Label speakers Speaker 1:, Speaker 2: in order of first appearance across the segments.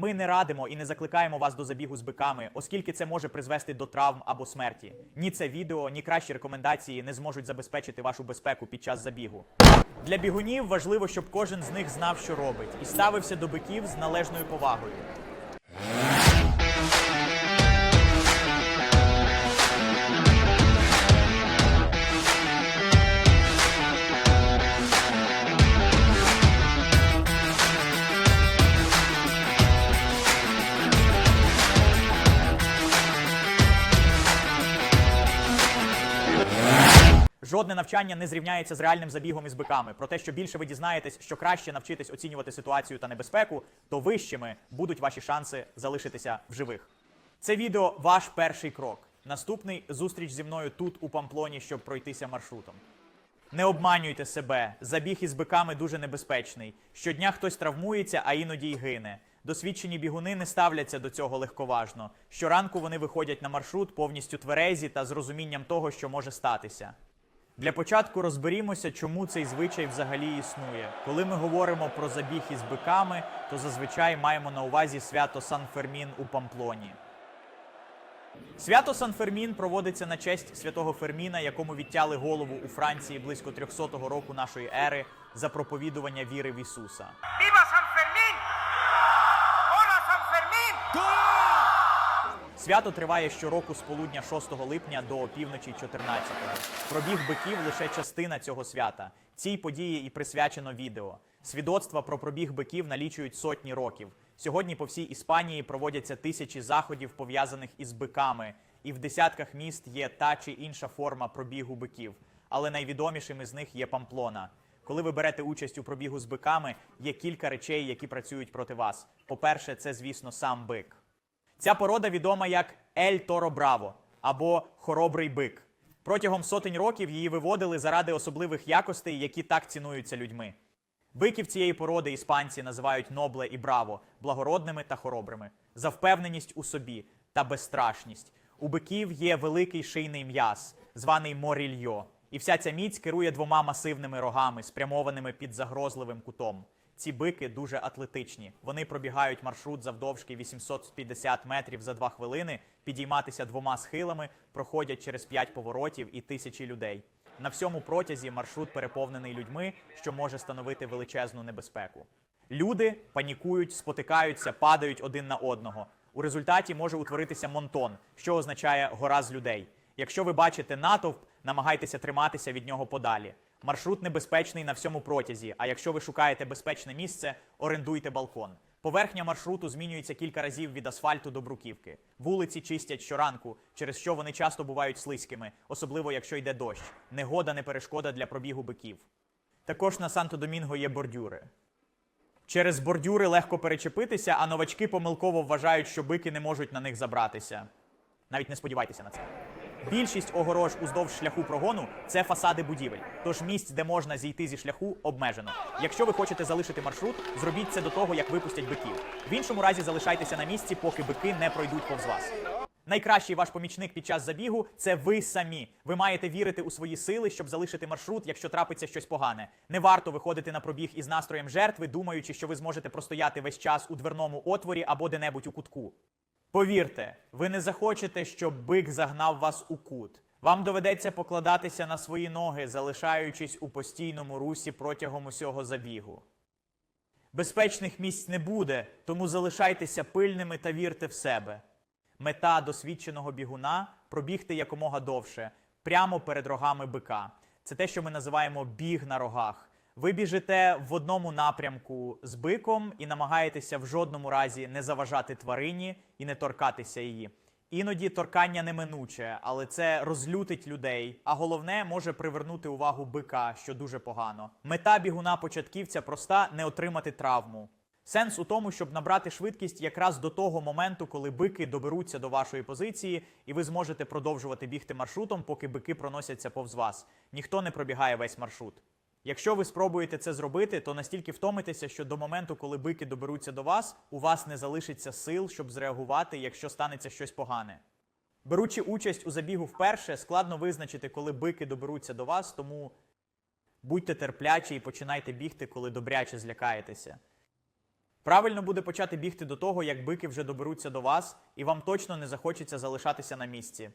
Speaker 1: Ми не радимо і не закликаємо вас до забігу з биками, оскільки це може призвести до травм або смерті. Ні це відео, ні кращі рекомендації не зможуть забезпечити вашу безпеку під час забігу. Для бігунів важливо, щоб кожен з них знав, що робить, і ставився до биків з належною повагою. Жодне навчання не зрівняється з реальним забігом із биками. Про те, що більше ви дізнаєтесь, що краще навчитись оцінювати ситуацію та небезпеку, то вищими будуть ваші шанси залишитися в живих. Це відео ваш перший крок. Наступний зустріч зі мною тут, у Памплоні, щоб пройтися маршрутом. Не обманюйте себе. Забіг із биками дуже небезпечний. Щодня хтось травмується, а іноді й гине. Досвідчені бігуни не ставляться до цього легковажно. Щоранку вони виходять на маршрут повністю тверезі та з розумінням того, що може статися. Для початку розберімося, чому цей звичай взагалі існує. Коли ми говоримо про забіг із биками, то зазвичай маємо на увазі свято Сан-Фермін у Памплоні. Свято Сан-Фермін проводиться на честь святого Ферміна, якому відтяли голову у Франції близько 300 року нашої ери за проповідування віри в Ісуса.
Speaker 2: ¡Viva San Fermín! ¡Hola San Fermín!
Speaker 1: Свято триває щороку з полудня 6 липня до опівночі 14-го. Пробіг биків лише частина цього свята. Цій події і присвячено відео. Свідоцтва про пробіг биків налічують сотні років. Сьогодні по всій Іспанії проводяться тисячі заходів, пов'язаних із биками, і в десятках міст є та чи інша форма пробігу биків. Але найвідомішим із них є Памплона. Коли ви берете участь у пробігу з биками, є кілька речей, які працюють проти вас. По-перше, це, звісно, сам бик. Ця порода відома як Ель Торо Браво або Хоробрий бик. Протягом сотень років її виводили заради особливих якостей, які так цінуються людьми. Биків цієї породи іспанці називають нобле і браво, благородними та хоробрими, за впевненість у собі та безстрашність. У биків є великий шийний м'яз, званий морільйо, і вся ця міць керує двома масивними рогами, спрямованими під загрозливим кутом. Ці бики дуже атлетичні. Вони пробігають маршрут завдовжки 850 метрів за 2 хвилини, підійматися двома схилами, проходять через 5 поворотів і тисячі людей. На всьому протязі маршрут переповнений людьми, що може становити величезну небезпеку. Люди панікують, спотикаються, падають один на одного. У результаті може утворитися монтон, що означає гора з людей. Якщо ви бачите натовп, намагайтеся триматися від нього подалі. Маршрут небезпечний на всьому протязі. А якщо ви шукаєте безпечне місце, орендуйте балкон. Поверхня маршруту змінюється кілька разів від асфальту до бруківки. Вулиці чистять щоранку, через що вони часто бувають слизькими, особливо якщо йде дощ. Негода не перешкода для пробігу биків. Також на Санто-Домінго є бордюри. Через бордюри легко перечепитися, а новачки помилково вважають, що бики не можуть на них забратися. Навіть не сподівайтеся на це. Більшість огорож уздовж шляху прогону це фасади будівель. Тож місць, де можна зійти зі шляху, обмежено. Якщо ви хочете залишити маршрут, зробіть це до того, як випустять биків. В іншому разі залишайтеся на місці, поки бики не пройдуть повз вас. Найкращий ваш помічник під час забігу це ви самі. Ви маєте вірити у свої сили, щоб залишити маршрут, якщо трапиться щось погане. Не варто виходити на пробіг із настроєм жертви, думаючи, що ви зможете простояти весь час у дверному отворі або де-небудь у кутку. Повірте, ви не захочете, щоб бик загнав вас у кут. Вам доведеться покладатися на свої ноги, залишаючись у постійному русі протягом усього забігу. Безпечних місць не буде, тому залишайтеся пильними та вірте в себе. Мета досвідченого бігуна пробігти якомога довше, прямо перед рогами бика. Це те, що ми називаємо біг на рогах. Ви біжите в одному напрямку з биком і намагаєтеся в жодному разі не заважати тварині і не торкатися її. Іноді торкання неминуче, але це розлютить людей. А головне може привернути увагу бика, що дуже погано. Мета бігуна початківця проста не отримати травму. Сенс у тому, щоб набрати швидкість якраз до того моменту, коли бики доберуться до вашої позиції, і ви зможете продовжувати бігти маршрутом, поки бики проносяться повз вас. Ніхто не пробігає весь маршрут. Якщо ви спробуєте це зробити, то настільки втомитеся, що до моменту, коли бики доберуться до вас, у вас не залишиться сил, щоб зреагувати, якщо станеться щось погане. Беручи участь у забігу вперше, складно визначити, коли бики доберуться до вас, тому будьте терплячі і починайте бігти, коли добряче злякаєтеся. Правильно буде почати бігти до того, як бики вже доберуться до вас, і вам точно не захочеться залишатися на місці.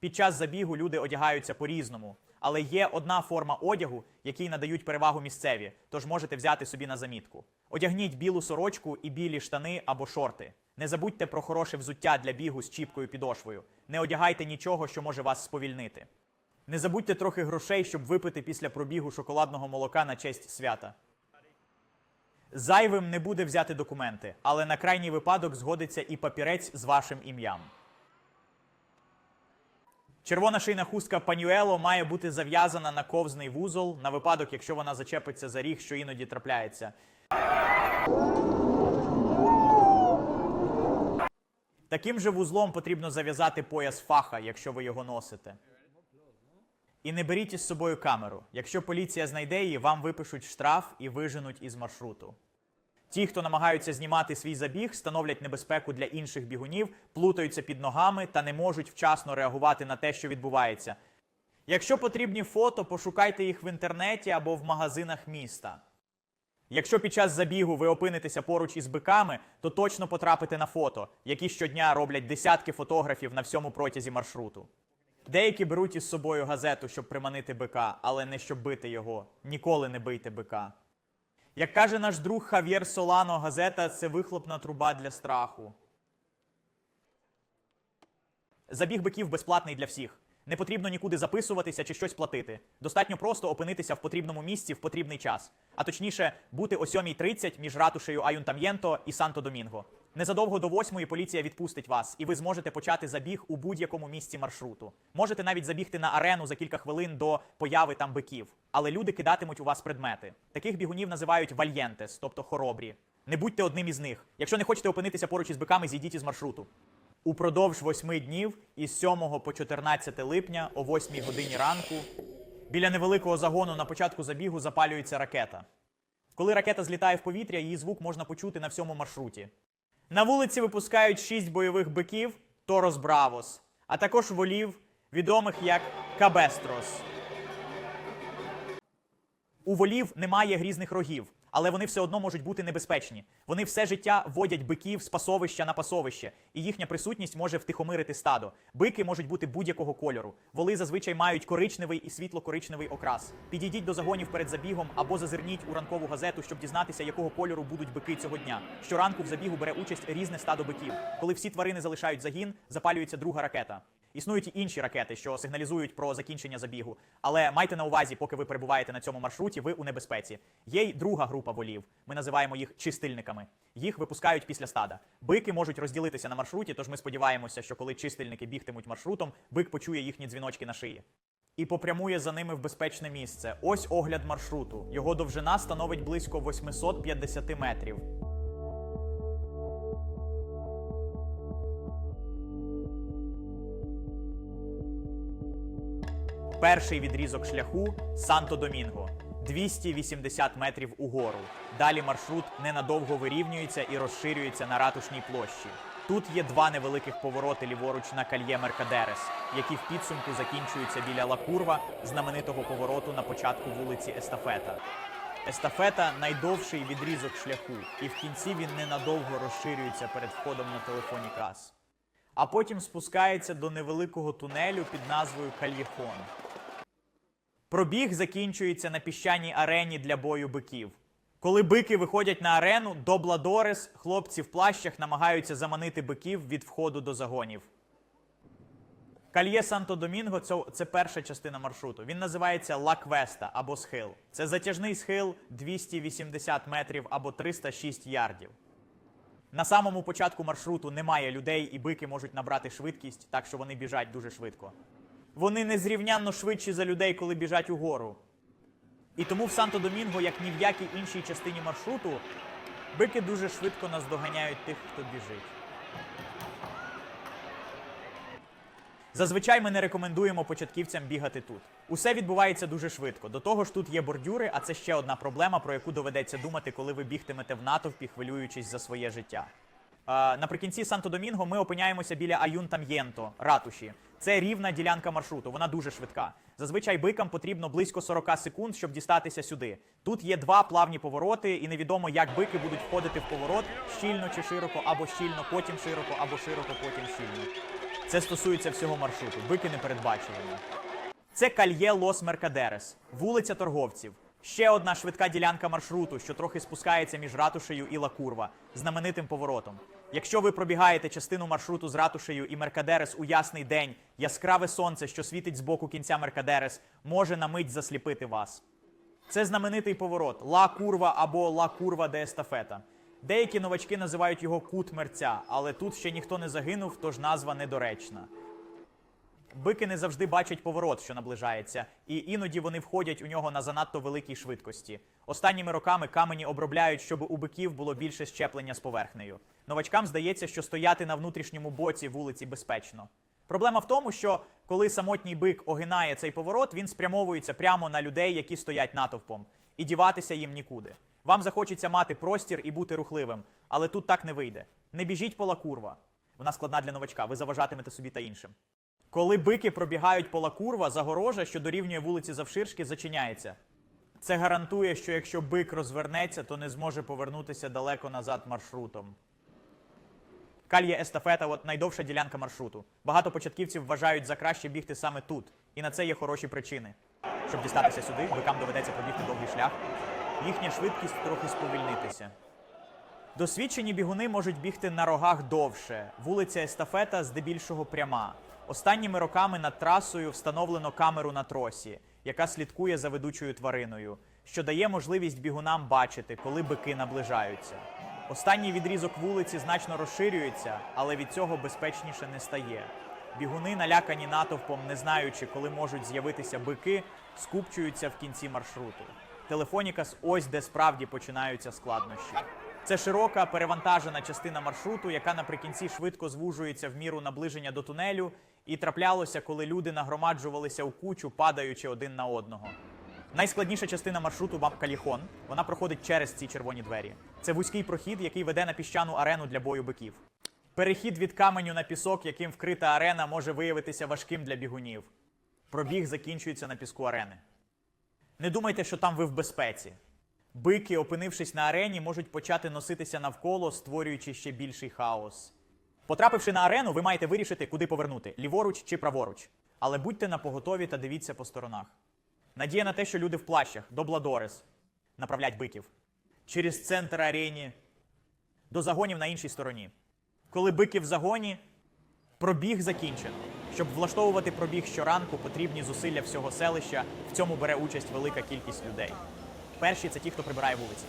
Speaker 1: Під час забігу люди одягаються по-різному, але є одна форма одягу, якій надають перевагу місцеві, тож можете взяти собі на замітку. Одягніть білу сорочку і білі штани або шорти. Не забудьте про хороше взуття для бігу з чіпкою підошвою. Не одягайте нічого, що може вас сповільнити. Не забудьте трохи грошей, щоб випити після пробігу шоколадного молока на честь свята. Зайвим не буде взяти документи, але на крайній випадок згодиться і папірець з вашим ім'ям. Червона шийна хустка панюело має бути зав'язана на ковзний вузол на випадок, якщо вона зачепиться за ріг, що іноді трапляється. Таким же вузлом потрібно зав'язати пояс фаха, якщо ви його носите. І не беріть із собою камеру. Якщо поліція знайде її, вам випишуть штраф і виженуть із маршруту. Ті, хто намагаються знімати свій забіг, становлять небезпеку для інших бігунів, плутаються під ногами та не можуть вчасно реагувати на те, що відбувається. Якщо потрібні фото, пошукайте їх в інтернеті або в магазинах міста. Якщо під час забігу ви опинитеся поруч із биками, то точно потрапите на фото, які щодня роблять десятки фотографів на всьому протязі маршруту. Деякі беруть із собою газету, щоб приманити бика, але не щоб бити його. Ніколи не бийте бика. Як каже наш друг Хав'єр Солано, газета це вихлопна труба для страху. Забіг биків безплатний для всіх. Не потрібно нікуди записуватися чи щось платити. Достатньо просто опинитися в потрібному місці в потрібний час. А точніше, бути о 7.30 між ратушею Аюнтам'єнто і Санто-Домінго. Незадовго до 8 поліція відпустить вас, і ви зможете почати забіг у будь-якому місці маршруту. Можете навіть забігти на арену за кілька хвилин до появи там биків. Але люди кидатимуть у вас предмети. Таких бігунів називають вальєнтес, тобто хоробрі. Не будьте одним із них. Якщо не хочете опинитися поруч із биками, зійдіть із маршруту. Упродовж восьми днів із 7 по 14 липня о 8 годині ранку біля невеликого загону на початку забігу запалюється ракета. Коли ракета злітає в повітря, її звук можна почути на всьому маршруті. На вулиці випускають шість бойових биків Торос Бравос, а також волів, відомих як Кабестрос. У волів немає грізних рогів, але вони все одно можуть бути небезпечні. Вони все життя водять биків з пасовища на пасовище, і їхня присутність може втихомирити стадо. Бики можуть бути будь-якого кольору. Воли зазвичай мають коричневий і світло-коричневий окрас. Підійдіть до загонів перед забігом або зазирніть у ранкову газету, щоб дізнатися, якого кольору будуть бики цього дня. Щоранку в забігу бере участь різне стадо биків. Коли всі тварини залишають загін, запалюється друга ракета. Існують і інші ракети, що сигналізують про закінчення забігу. Але майте на увазі, поки ви перебуваєте на цьому маршруті, ви у небезпеці. Є й друга група волів. Ми називаємо їх чистильниками. Їх випускають після стада. Бики можуть розділитися на маршруті, тож ми сподіваємося, що коли чистильники бігтимуть маршрутом, бик почує їхні дзвіночки на шиї. І попрямує за ними в безпечне місце. Ось огляд маршруту. Його довжина становить близько 850 метрів. Перший відрізок шляху Санто-Домінго 280 метрів угору. Далі маршрут ненадовго вирівнюється і розширюється на ратушній площі. Тут є два невеликих повороти ліворуч на кальє Меркадерес, які в підсумку закінчуються біля Ла Курва, знаменитого повороту на початку вулиці Естафета. Естафета найдовший відрізок шляху, і в кінці він ненадовго розширюється перед входом на телефоні кас. А потім спускається до невеликого тунелю під назвою Кальєхон. Пробіг закінчується на піщаній арені для бою биків. Коли бики виходять на арену, до Бладорес хлопці в плащах намагаються заманити биків від входу до загонів. Кальє Санто Домінго це, перша частина маршруту. Він називається Ла Квеста або схил. Це затяжний схил 280 метрів або 306 ярдів. На самому початку маршруту немає людей, і бики можуть набрати швидкість, так що вони біжать дуже швидко. Вони незрівнянно швидші за людей, коли біжать угору. І тому в Санто-Домінго, як ні в якій іншій частині маршруту, бики дуже швидко наздоганяють тих, хто біжить. Зазвичай ми не рекомендуємо початківцям бігати тут. Усе відбувається дуже швидко. До того ж, тут є бордюри, а це ще одна проблема, про яку доведеться думати, коли ви бігтимете в натовпі, хвилюючись за своє життя. Наприкінці Санто-Домінго ми опиняємося біля Аюнтам'єнто, ратуші. Це рівна ділянка маршруту, вона дуже швидка. Зазвичай бикам потрібно близько 40 секунд, щоб дістатися сюди. Тут є два плавні повороти, і невідомо, як бики будуть входити в поворот щільно чи широко, або щільно, потім широко, або широко, потім щільно. Це стосується всього маршруту. Бики непередбачувані. Це Кальє Лос Меркадерес, вулиця торговців. Ще одна швидка ділянка маршруту, що трохи спускається між ратушею і Лакурва, знаменитим поворотом. Якщо ви пробігаєте частину маршруту з ратушею і Меркадерес у ясний день, яскраве сонце, що світить з боку кінця Меркадерес, може на мить засліпити вас. Це знаменитий поворот Ла Курва або Ла Курва де Естафета. Деякі новачки називають його кут мерця, але тут ще ніхто не загинув, тож назва недоречна. Бики не завжди бачать поворот, що наближається, і іноді вони входять у нього на занадто великій швидкості. Останніми роками камені обробляють, щоб у биків було більше щеплення з поверхнею. Новачкам здається, що стояти на внутрішньому боці вулиці безпечно. Проблема в тому, що коли самотній бик огинає цей поворот, він спрямовується прямо на людей, які стоять натовпом, і діватися їм нікуди. Вам захочеться мати простір і бути рухливим, але тут так не вийде. Не біжіть пола курва. Вона складна для новачка, ви заважатимете собі та іншим. Коли бики пробігають пола курва, загорожа, що дорівнює вулиці завширшки, зачиняється. Це гарантує, що якщо бик розвернеться, то не зможе повернутися далеко назад маршрутом. Кальє естафета от найдовша ділянка маршруту. Багато початківців вважають за краще бігти саме тут, і на це є хороші причини. Щоб дістатися сюди, бикам доведеться пробігти довгий шлях. Їхня швидкість трохи сповільнитися. Досвідчені бігуни можуть бігти на рогах довше. Вулиця Естафета здебільшого пряма. Останніми роками над трасою встановлено камеру на тросі, яка слідкує за ведучою твариною, що дає можливість бігунам бачити, коли бики наближаються. Останній відрізок вулиці значно розширюється, але від цього безпечніше не стає. Бігуни, налякані натовпом, не знаючи, коли можуть з'явитися бики, скупчуються в кінці маршруту. Телефонікас ось де справді починаються складнощі. Це широка перевантажена частина маршруту, яка наприкінці швидко звужується в міру наближення до тунелю, і траплялося, коли люди нагромаджувалися у кучу, падаючи один на одного. Найскладніша частина маршруту Баб Каліхон. Вона проходить через ці червоні двері. Це вузький прохід, який веде на піщану арену для бою биків. Перехід від каменю на пісок, яким вкрита арена, може виявитися важким для бігунів. Пробіг закінчується на піску арени. Не думайте, що там ви в безпеці. Бики, опинившись на арені, можуть почати носитися навколо, створюючи ще більший хаос. Потрапивши на арену, ви маєте вирішити, куди повернути ліворуч чи праворуч. Але будьте напоготові та дивіться по сторонах. Надія на те, що люди в плащах до Бладорес направлять биків через центр арені до загонів на іншій стороні. Коли бики в загоні, пробіг закінчено. Щоб влаштовувати пробіг щоранку, потрібні зусилля всього селища. В цьому бере участь велика кількість людей. Перші це ті, хто прибирає вулиці.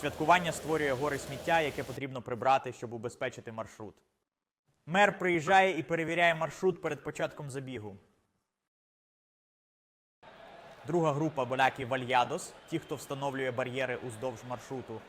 Speaker 1: Святкування створює гори сміття, яке потрібно прибрати, щоб убезпечити маршрут. Мер приїжджає і перевіряє маршрут перед початком забігу. Друга група боляки Вальядос, ті, хто встановлює бар'єри уздовж маршруту.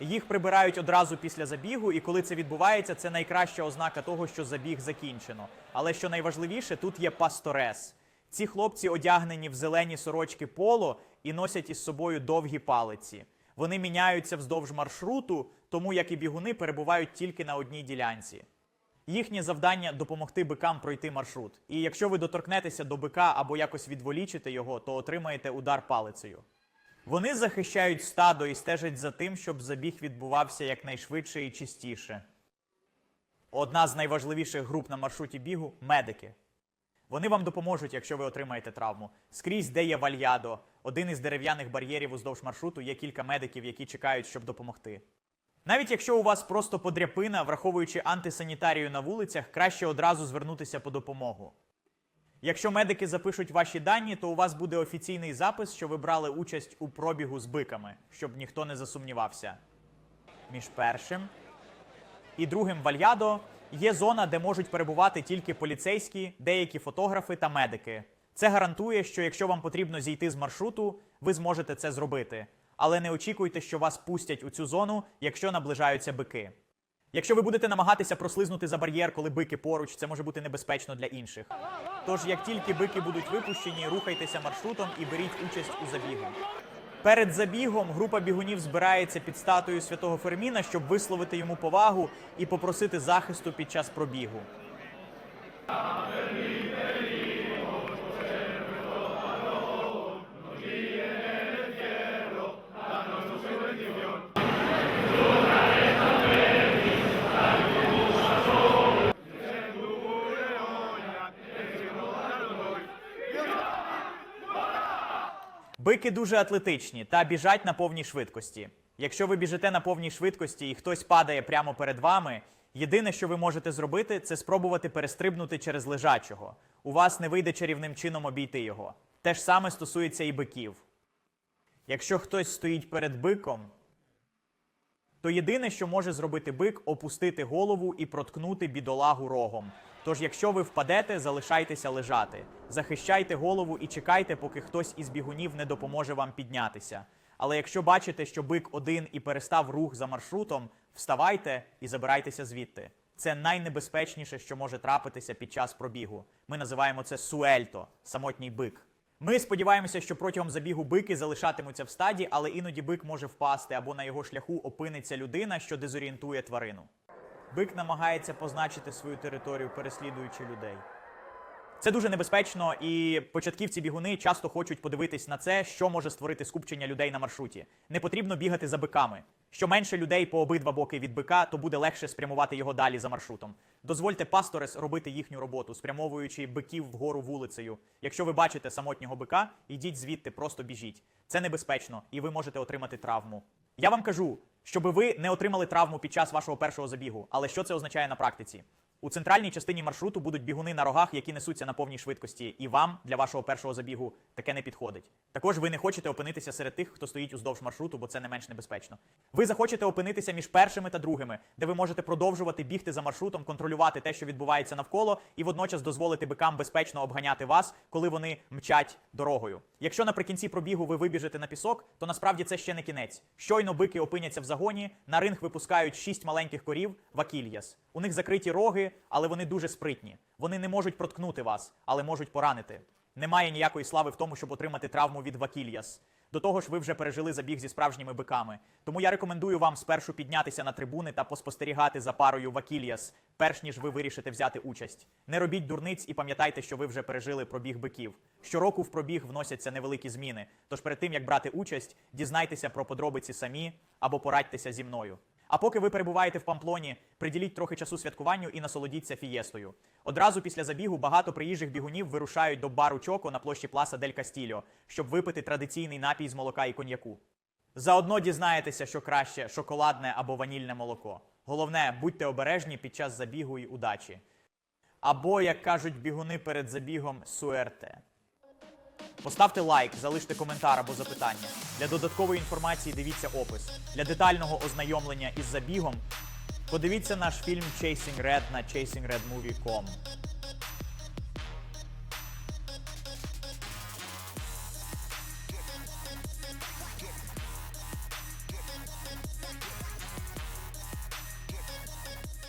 Speaker 1: Їх прибирають одразу після забігу, і коли це відбувається, це найкраща ознака того, що забіг закінчено. Але що найважливіше, тут є пасторес. Ці хлопці одягнені в зелені сорочки поло і носять із собою довгі палиці. Вони міняються вздовж маршруту, тому як і бігуни перебувають тільки на одній ділянці. Їхнє завдання допомогти бикам пройти маршрут. І якщо ви доторкнетеся до бика або якось відволічите його, то отримаєте удар палицею. Вони захищають стадо і стежать за тим, щоб забіг відбувався якнайшвидше і чистіше. Одна з найважливіших груп на маршруті бігу медики. Вони вам допоможуть, якщо ви отримаєте травму. Скрізь, де є вальядо, один із дерев'яних бар'єрів уздовж маршруту, є кілька медиків, які чекають, щоб допомогти. Навіть якщо у вас просто подряпина, враховуючи антисанітарію на вулицях, краще одразу звернутися по допомогу. Якщо медики запишуть ваші дані, то у вас буде офіційний запис, що ви брали участь у пробігу з биками, щоб ніхто не засумнівався. Між першим і другим вальядо є зона, де можуть перебувати тільки поліцейські, деякі фотографи та медики. Це гарантує, що якщо вам потрібно зійти з маршруту, ви зможете це зробити. Але не очікуйте, що вас пустять у цю зону, якщо наближаються бики. Якщо ви будете намагатися прослизнути за бар'єр, коли бики поруч, це може бути небезпечно для інших. Тож, як тільки бики будуть випущені, рухайтеся маршрутом і беріть участь у забігу. Перед забігом група бігунів збирається під статуєю святого Ферміна, щоб висловити йому повагу і попросити захисту під час пробігу. Бики дуже атлетичні та біжать на повній швидкості. Якщо ви біжите на повній швидкості і хтось падає прямо перед вами, єдине, що ви можете зробити, це спробувати перестрибнути через лежачого. У вас не вийде чарівним чином обійти його. Те ж саме стосується і биків. Якщо хтось стоїть перед биком, то єдине, що може зробити бик, опустити голову і проткнути бідолагу рогом. Тож, якщо ви впадете, залишайтеся лежати, захищайте голову і чекайте, поки хтось із бігунів не допоможе вам піднятися. Але якщо бачите, що бик один і перестав рух за маршрутом, вставайте і забирайтеся звідти. Це найнебезпечніше, що може трапитися під час пробігу. Ми називаємо це суельто самотній бик. Ми сподіваємося, що протягом забігу бики залишатимуться в стаді, але іноді бик може впасти або на його шляху опиниться людина, що дезорієнтує тварину. Бик намагається позначити свою територію, переслідуючи людей. Це дуже небезпечно, і початківці бігуни часто хочуть подивитись на це, що може створити скупчення людей на маршруті. Не потрібно бігати за биками. Що менше людей по обидва боки від бика, то буде легше спрямувати його далі за маршрутом. Дозвольте пасторес робити їхню роботу, спрямовуючи биків вгору вулицею. Якщо ви бачите самотнього бика, ідіть звідти, просто біжіть. Це небезпечно, і ви можете отримати травму. Я вам кажу, щоб ви не отримали травму під час вашого першого забігу. Але що це означає на практиці? У центральній частині маршруту будуть бігуни на рогах, які несуться на повній швидкості, і вам для вашого першого забігу таке не підходить. Також ви не хочете опинитися серед тих, хто стоїть уздовж маршруту, бо це не менш небезпечно. Ви захочете опинитися між першими та другими, де ви можете продовжувати бігти за маршрутом, контролювати те, що відбувається навколо, і водночас дозволити бикам безпечно обганяти вас, коли вони мчать дорогою. Якщо наприкінці пробігу ви вибіжете на пісок, то насправді це ще не кінець. Щойно бики опиняться в загоні, на ринг випускають шість маленьких корів вакільяс. У них закриті роги, але вони дуже спритні. Вони не можуть проткнути вас, але можуть поранити. Немає ніякої слави в тому, щоб отримати травму від вакільяс. До того ж, ви вже пережили забіг зі справжніми биками. Тому я рекомендую вам спершу піднятися на трибуни та поспостерігати за парою вакільяс, перш ніж ви вирішите взяти участь. Не робіть дурниць і пам'ятайте, що ви вже пережили пробіг биків. Щороку в пробіг вносяться невеликі зміни. Тож перед тим як брати участь, дізнайтеся про подробиці самі або порадьтеся зі мною. А поки ви перебуваєте в Памплоні, приділіть трохи часу святкуванню і насолодіться фієстою. Одразу після забігу багато приїжджих бігунів вирушають до бару Чоко на площі Пласа Дель Кастільо, щоб випити традиційний напій з молока і коньяку. Заодно дізнаєтеся, що краще шоколадне або ванільне молоко. Головне, будьте обережні під час забігу і удачі. Або, як кажуть бігуни перед забігом, суерте. Поставте лайк, залиште коментар або запитання. Для додаткової інформації дивіться опис. Для детального ознайомлення із забігом подивіться наш фільм Chasing Red на chasingredmovie.com.